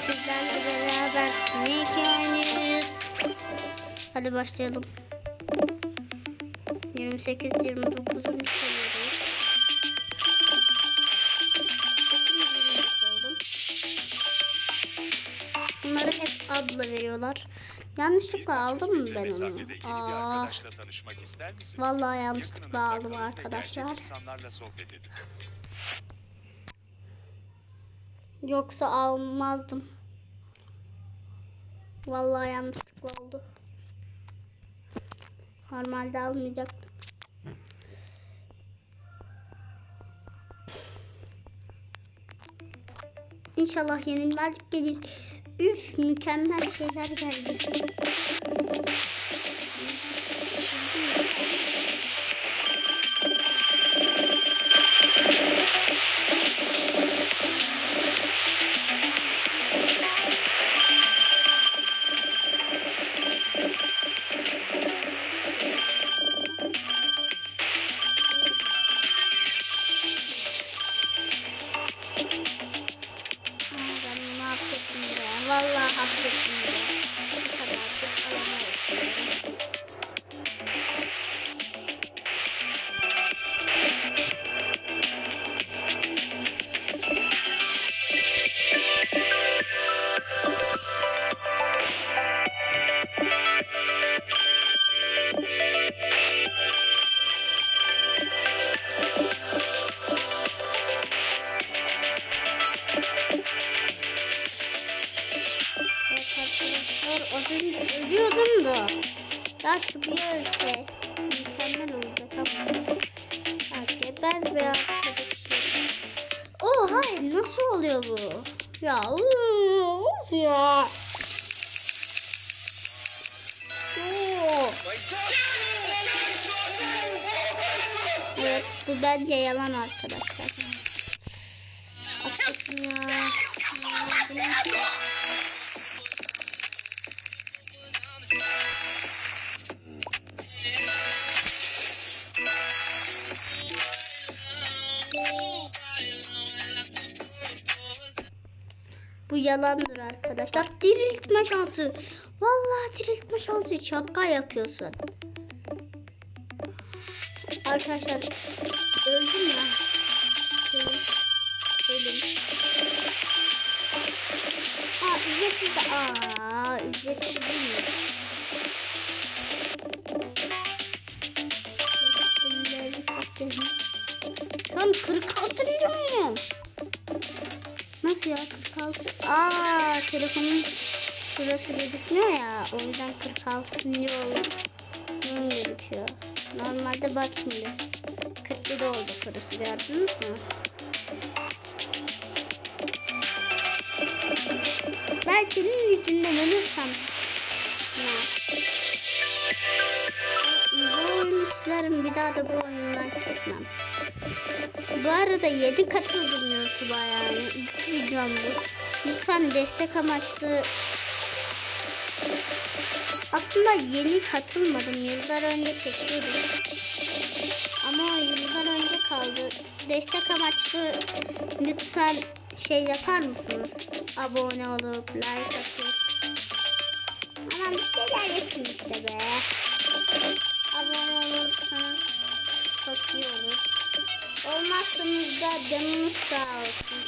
sizlerle beraber Snake oynuyoruz. Hadi başlayalım. 28 29. sayıdayız. Sesim duyulmuş oldum. Şunları hep adla veriyorlar. Yanlışlıkla aldım mı ben onu? Aa, vallahi yanlışlıkla aldım arkadaşlar. Yoksa almazdım. Vallahi yanlışlıkla oldu. Normalde almayacaktım. İnşallah yenilmezlik gelir. Üf mükemmel şeyler geldi. Oluyor bu? Ya of ya. Evet bu bence yalan arkadaşlar. Affedin ya. Ya, Bu yalandır arkadaşlar. Diriltme şansı. Vallahi diriltme şansı. Şaka yapıyorsun. Arkadaşlar öldüm ya. Ölüm. Ölüm. Aa ücretsiz de. Aa ücretsiz değilmiş. Elleri Nasıl ya 46? Aa telefonun şurası gözükmüyor ya. O yüzden 46 oldu. Bunun gözüküyor. Normalde bak şimdi. 47 oldu şurası gördünüz mü? Ben senin yüzünden ölürsem. Ne? Silerim. Bir daha da bu oyundan çekmem. Bu arada 7 katıldım YouTube'a yani. İlk videom bu. Lütfen destek amaçlı. Aslında yeni katılmadım. Yıllar önce çekiyordum. Ama yıllar önce kaldı. Destek amaçlı lütfen şey yapar mısınız? Abone olup like atıp. Aman bir şeyler yapın işte be. Abone olursanız çok iyi olur. Olmazsanız da canınız sağ olsun.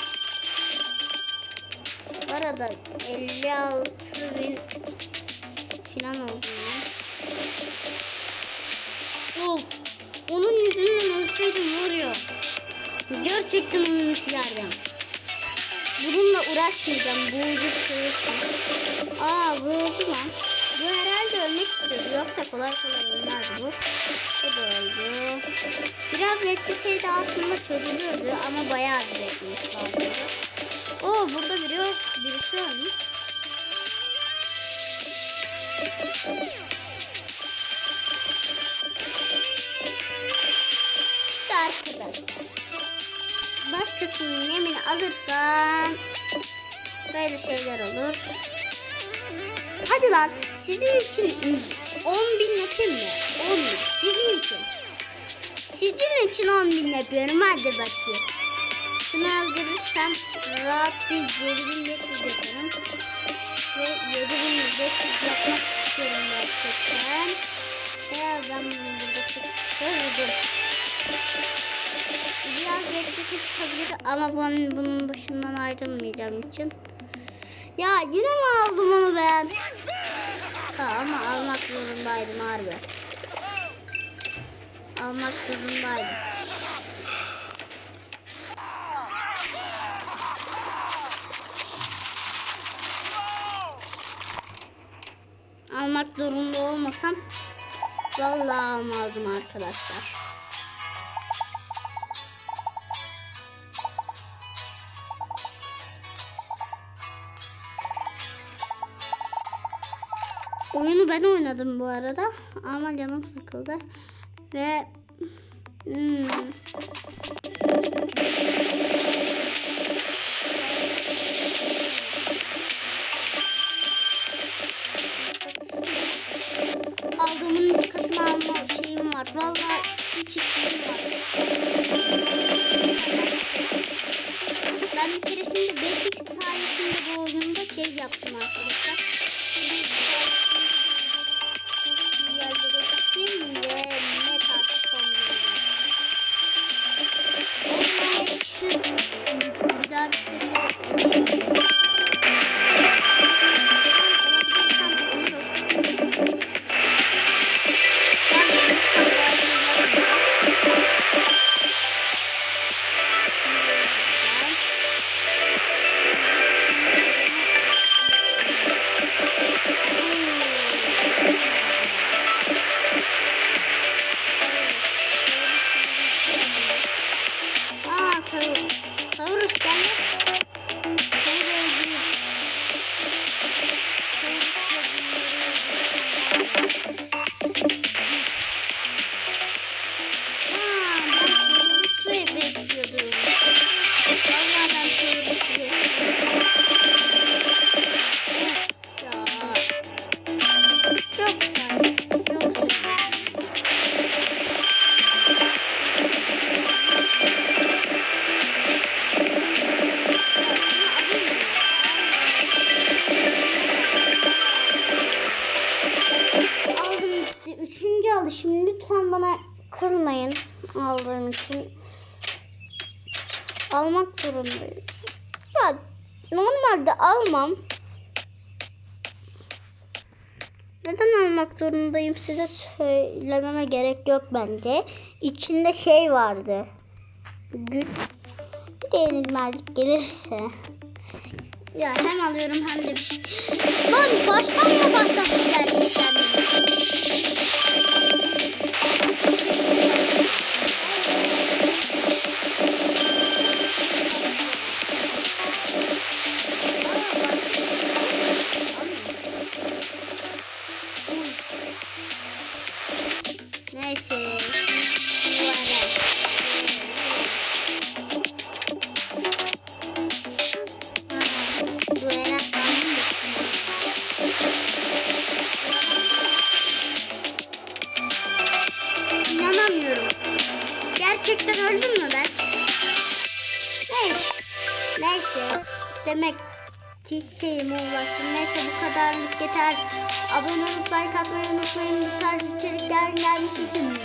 Bu arada 56 bin falan oldu. Of. Onun yüzünden var ya. Gerçekten oyunu silerdim. Bununla uğraşmayacağım. Bu ucu sığırsın. Aa öldü lan. Bu herhalde ölmek istiyordu. Yoksa kolay kolay ölmez bu. Bu da öldü. Biraz bekleseydi aslında çözülürdü ama bayağı bir beklemiş lazımdı. Oo burada biri birisi ölmüş. İşte arkadaşlar. Başkasının yemini alırsan böyle şeyler olur. Hadi lan sizin için 10 bin yapayım mı? 10 bin sizin için. Sizin için 10 bin yapıyorum hadi bakayım. Şunu öldürürsem rahat bir gerilim siz yaparım. Ve 7500 yapmak istiyorum gerçekten. Ve ben bunu burada sıkıştırdım. Biraz beklese çıkabilir ama ben bunun başından ayrılmayacağım için. Ya yine mi? Ama almak zorundaydım harbi. Almak zorundaydım. Almak zorunda olmasam vallahi almazdım arkadaşlar. Ben oynadım bu arada ama canım sıkıldı ve hmm, aldığımın katını alma şeyim var. Vallahi üç ikisi var. to how to start Bana kırmayın aldığım için. Almak zorundayım. Ya normalde almam. Neden almak zorundayım size söylememe gerek yok bence. İçinde şey vardı. Güç. Bir de yenilmezlik gelirse. Ya hem alıyorum hem de bir şey. Lan baştan İnanamıyorum. Gerçekten öldüm mü ben? Neyse. Neyse. Demek ki şeyime ulaştım. Neyse bu kadarlık yeter. Abone olup like atmayı unutmayın. Bu tarz içeriklerin gelmesi için